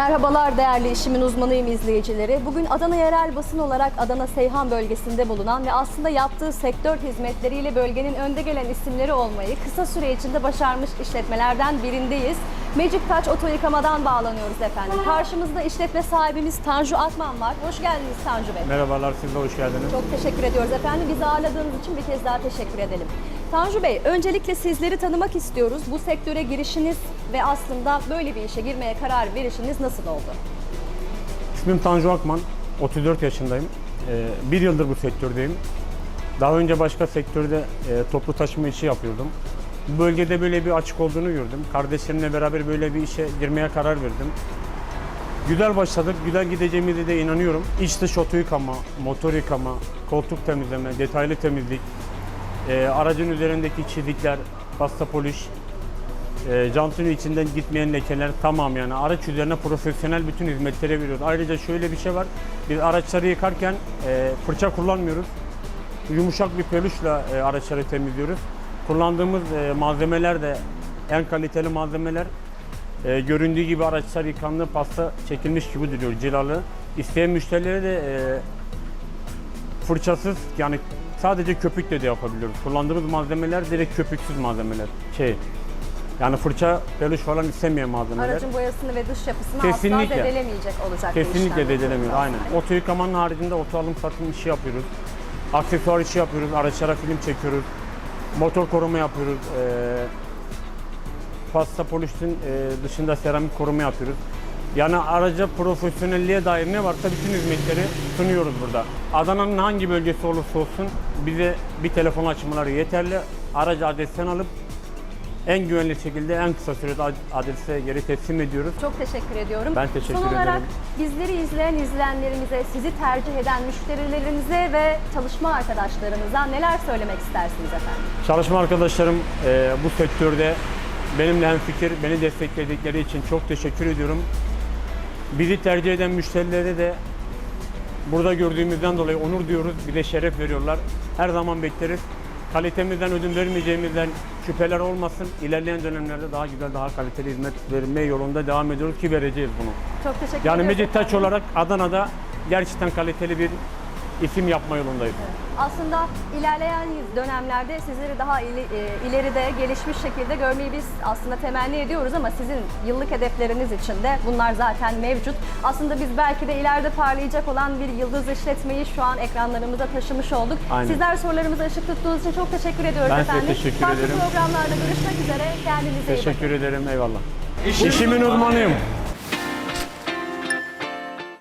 Merhabalar değerli işimin uzmanıyım izleyicileri. Bugün Adana yerel basın olarak Adana Seyhan bölgesinde bulunan ve aslında yaptığı sektör hizmetleriyle bölgenin önde gelen isimleri olmayı kısa süre içinde başarmış işletmelerden birindeyiz. Magic Touch Oto Yıkama'dan bağlanıyoruz efendim. Karşımızda işletme sahibimiz Tanju Akman var. Hoş geldiniz Tanju Bey. Merhabalar, siz de hoş geldiniz. Çok teşekkür ediyoruz efendim. Bizi ağırladığınız için bir kez daha teşekkür edelim. Tanju Bey, öncelikle sizleri tanımak istiyoruz. Bu sektöre girişiniz ve aslında böyle bir işe girmeye karar verişiniz nasıl oldu? İsmim Tanju Akman, 34 yaşındayım. Ee, bir yıldır bu sektördeyim. Daha önce başka sektörde e, toplu taşıma işi yapıyordum. Bu bölgede böyle bir açık olduğunu gördüm. Kardeşlerimle beraber böyle bir işe girmeye karar verdim. Güzel başladık, güzel gideceğimize de inanıyorum. İç dış oto yıkama, motor yıkama, koltuk temizleme, detaylı temizlik, e, aracın üzerindeki çizikler, pasta poliş, E, jantın içinden gitmeyen lekeler tamam yani araç üzerine profesyonel bütün hizmetleri veriyoruz. Ayrıca şöyle bir şey var. Biz araçları yıkarken e, fırça kullanmıyoruz. Yumuşak bir peluşla e, araçları temizliyoruz. Kullandığımız e, malzemeler de en kaliteli malzemeler. E, göründüğü gibi araçlar yıkandığı pasta çekilmiş gibi duruyor cilalı. İsteyen müşterilere de e, fırçasız yani sadece köpükle de yapabiliyoruz. Kullandığımız malzemeler direkt köpüksüz malzemeler. Şey yani fırça, peluş falan istemeyen malzemeler. Aracın boyasını ve dış yapısını Kesinlikle. asla zedelemeyecek olacak Kesinlikle yapıyoruz Aynen. Oto yıkamanın haricinde oto alım satım işi yapıyoruz. Aksesuar işi yapıyoruz. Araçlara film çekiyoruz. Motor koruma yapıyoruz. Ee, pasta polişin e, dışında seramik koruma yapıyoruz. Yani araca profesyonelliğe dair ne varsa bütün hizmetleri sunuyoruz burada. Adana'nın hangi bölgesi olursa olsun bize bir telefon açmaları yeterli. Aracı adresten alıp en güvenli şekilde en kısa sürede ad- adrese geri teslim ediyoruz. Çok teşekkür ediyorum. Ben teşekkür Son olarak ederim. bizleri izleyen izleyenlerimize, sizi tercih eden müşterilerinize ve çalışma arkadaşlarınıza neler söylemek istersiniz efendim? Çalışma arkadaşlarım e, bu sektörde benimle hemfikir, beni destekledikleri için çok teşekkür ediyorum. Bizi tercih eden müşterilere de burada gördüğümüzden dolayı onur diyoruz. Bir de şeref veriyorlar. Her zaman bekleriz. Kalitemizden ödün vermeyeceğimizden şüpheler olmasın. İlerleyen dönemlerde daha güzel, daha kaliteli hizmet verme yolunda devam ediyoruz ki vereceğiz bunu. Çok teşekkür Yani ediyoruz Mecit Taç olarak Adana'da gerçekten kaliteli bir isim yapma yolundayız. Aslında ilerleyen dönemlerde sizleri daha ili- e, ileride gelişmiş şekilde görmeyi biz aslında temenni ediyoruz ama sizin yıllık hedefleriniz için de bunlar zaten mevcut. Aslında biz belki de ileride parlayacak olan bir yıldız işletmeyi şu an ekranlarımıza taşımış olduk. Aynen. Sizler sorularımıza ışık tuttuğunuz için çok teşekkür ediyoruz Ben size efendim. teşekkür Farklı ederim. programlarda görüşmek üzere. Kendinize iyi bakın. Teşekkür ederim, eyvallah. İşimin uzmanıyım.